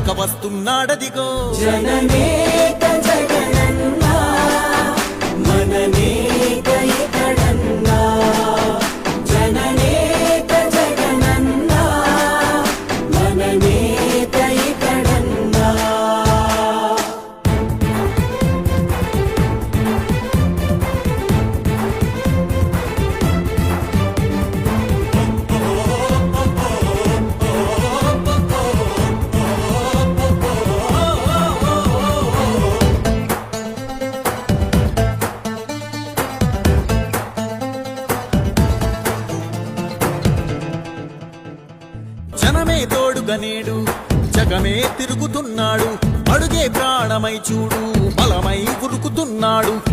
తెరవక వస్తున్నాడదిగో జననేత నేడు. జగమే తిరుగుతున్నాడు. అడుగే ప్రాణమై చూడు. బలమై ఉరుకుతున్నాడు.